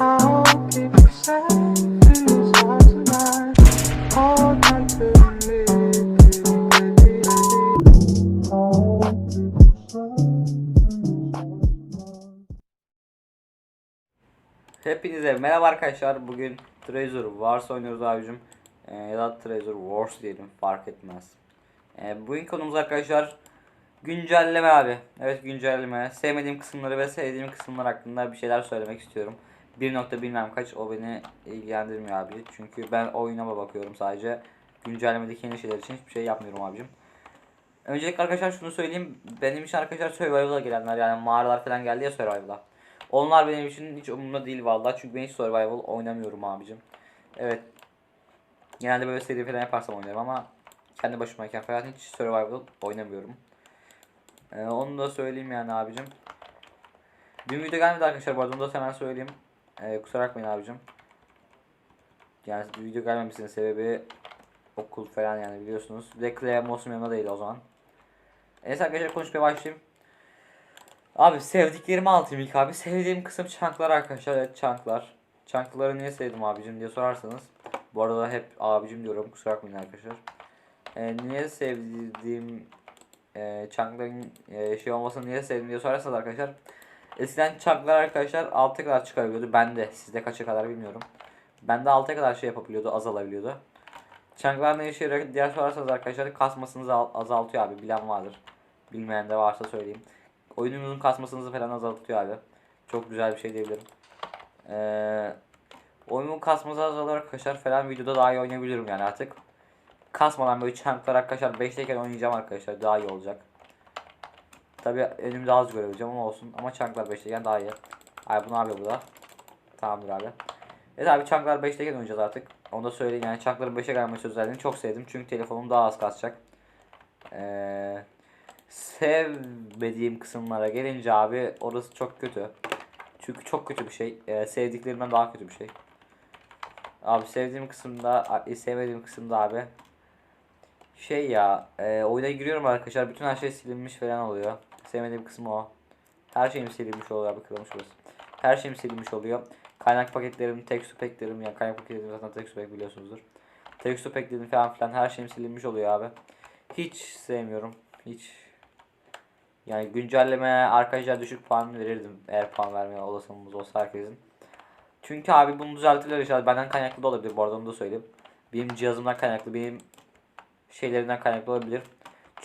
Hepinize merhaba arkadaşlar. Bugün Treasure Wars oynuyoruz abicim. Ee, ya da Treasure Wars diyelim fark etmez. Ee, bugün konumuz arkadaşlar güncelleme abi. Evet güncelleme. Sevmediğim kısımları ve sevdiğim kısımlar hakkında bir şeyler söylemek istiyorum. Bir nokta bilmem kaç o beni ilgilendirmiyor abi. Çünkü ben oyunuma bakıyorum sadece. Güncellemedeki yeni şeyler için hiçbir şey yapmıyorum abicim. Öncelikle arkadaşlar şunu söyleyeyim. Benim için arkadaşlar Survival'a gelenler yani mağaralar falan geldi ya Survival'a. Onlar benim için hiç umurumda değil vallahi çünkü ben hiç survival oynamıyorum abicim. Evet. Genelde böyle seri falan yaparsam oynarım ama kendi başımayken falan hiç survival oynamıyorum. Ee, onu da söyleyeyim yani abicim. Dün video gelmedi arkadaşlar bu arada onu da hemen söyleyeyim. Ee, kusura bakmayın abicim. Yani video gelmemesinin sebebi okul falan yani biliyorsunuz. Bir de Clay yanında değil o zaman. Neyse arkadaşlar konuşmaya başlayayım. Abi sevdiklerimi anlatayım ilk abi. Sevdiğim kısım çanklar arkadaşlar. Evet çanklar. Çankları niye sevdim abicim diye sorarsanız. Bu arada hep abicim diyorum kusura bakmayın arkadaşlar. Ee, niye sevdiğim e, çankların e, şey olmasını niye sevdim diye sorarsanız arkadaşlar. Eskiden çanklar arkadaşlar 6'ya kadar çıkabiliyordu. Ben de sizde kaça kadar bilmiyorum. Ben de 6'ya kadar şey yapabiliyordu azalabiliyordu. Çanklar ne işe yarıyor diye sorarsanız arkadaşlar kasmasınızı al- azaltıyor abi bilen vardır. Bilmeyen de varsa söyleyeyim oyununuzun kasmasınızı falan azaltıyor abi. Çok güzel bir şey diyebilirim. Ee, oyunun kasması azalır arkadaşlar falan videoda daha iyi oynayabilirim yani artık. Kasmadan böyle chunklar arkadaşlar 5'teyken oynayacağım arkadaşlar daha iyi olacak. Tabi önümde az görebileceğim ama olsun ama chunklar 5'teyken daha iyi. Ay bunu abi bu da. Tamamdır abi. Evet abi chunklar 5'teyken oynayacağız artık. Onu da söyleyeyim yani chunkların 5'e gelmesi özelliğini çok sevdim çünkü telefonum daha az kasacak. Eee sevmediğim kısımlara gelince abi orası çok kötü. Çünkü çok kötü bir şey. Ee, sevdiklerimden daha kötü bir şey. Abi sevdiğim kısımda, a- sevmediğim kısımda abi şey ya, e, oyuna giriyorum arkadaşlar. Bütün her şey silinmiş falan oluyor. Sevmediğim kısım o. Her şeyim silinmiş oluyor abi kırılmış burası. Her şeyim silinmiş oluyor. Kaynak paketlerim, texture pack'lerim yani kaynak paketlerim zaten texture pack biliyorsunuzdur. Texture pack'lerim falan filan her şeyim silinmiş oluyor abi. Hiç sevmiyorum. Hiç yani güncelleme arkadaşlar düşük puan verirdim eğer puan vermeye olasılığımız olsa herkesin. Çünkü abi bunu düzeltirler inşallah. Benden kaynaklı da olabilir bu arada onu da söyleyeyim. Benim cihazımdan kaynaklı, benim şeylerimden kaynaklı olabilir.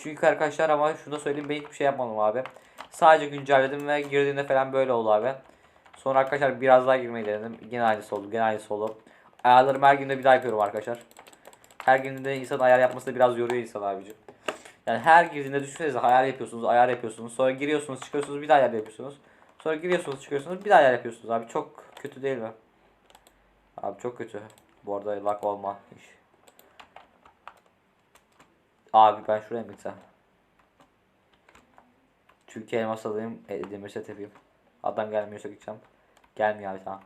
Çünkü arkadaşlar ama şunu da söyleyeyim ben hiçbir şey yapmadım abi. Sadece güncelledim ve girdiğinde falan böyle oldu abi. Sonra arkadaşlar biraz daha girmeyi denedim. Yine aynısı oldu, yine aynısı oldu. Ayarlarımı her günde bir daha yapıyorum arkadaşlar. Her günde insan ayar yapması da biraz yoruyor insan abicim. Yani her girdiğinde düşünsenize ayar yapıyorsunuz, ayar yapıyorsunuz. Sonra giriyorsunuz, çıkıyorsunuz, bir daha ayar yapıyorsunuz. Sonra giriyorsunuz, çıkıyorsunuz, bir daha ayar yapıyorsunuz abi. Çok kötü değil mi? Abi çok kötü. Bu arada lak olma iş. Abi ben şuraya mı gitsem? Çünkü elmas alayım, e, demir set yapayım. Adam gelmiyorsa gideceğim. Gelmiyor abi tamam.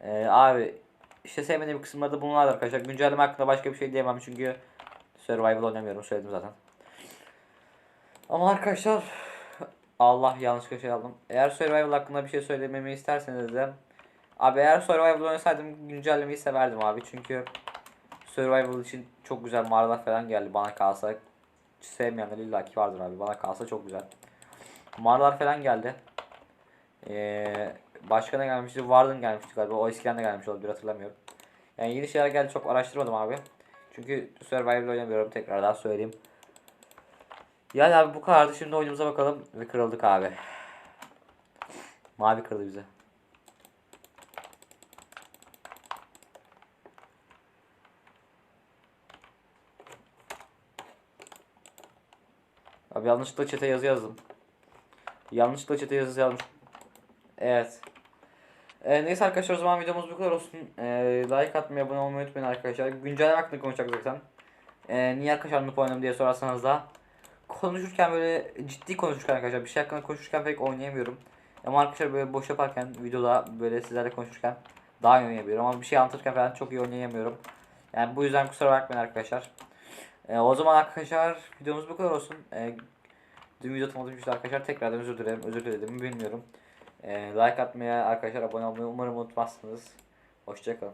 Ee, abi işte sevmediğim kısımlarda bunlar arkadaşlar. Güncelleme hakkında başka bir şey diyemem çünkü Survival oynamıyorum söyledim zaten. Ama arkadaşlar Allah yanlış şey aldım. Eğer Survival hakkında bir şey söylememi isterseniz de Abi eğer Survival oynasaydım güncellemeyi severdim abi çünkü Survival için çok güzel mağaralar falan geldi bana kalsa. Sevmeyenler illaki vardır abi. Bana kalsa çok güzel. Mağaralar falan geldi. Ee, başka ne gelmişti? Warden gelmişti galiba. O eskiden de gelmiş olabilir hatırlamıyorum. Yani yeni şeyler geldi çok araştırmadım abi. Çünkü Survival oynamıyorum tekrardan söyleyeyim. Yani abi bu kadardı. Şimdi oyunumuza bakalım. Ve kırıldık abi. Mavi kırıldı bize. Abi yanlışlıkla çete yazı yazdım. Yanlışlıkla çete yazı yazmış. Evet. Ee, neyse arkadaşlar o zaman videomuz bu kadar olsun. Ee, like atmayı, abone olmayı unutmayın arkadaşlar. Güncel hakkında konuşacak zaten. Ee, niye arkadaşlar noob oynadım diye sorarsanız da konuşurken böyle ciddi konuşurken arkadaşlar bir şey hakkında konuşurken pek oynayamıyorum. Ama arkadaşlar böyle boş yaparken videoda böyle sizlerle konuşurken daha iyi oynayabiliyorum ama bir şey anlatırken falan çok iyi oynayamıyorum. Yani bu yüzden kusura bakmayın arkadaşlar. Ee, o zaman arkadaşlar videomuz bu kadar olsun. Ee, dün video atamadım işte arkadaşlar tekrardan özür dilerim. Özür diledim bilmiyorum. Ee, like atmaya arkadaşlar abone olmayı umarım unutmazsınız. Hoşçakalın.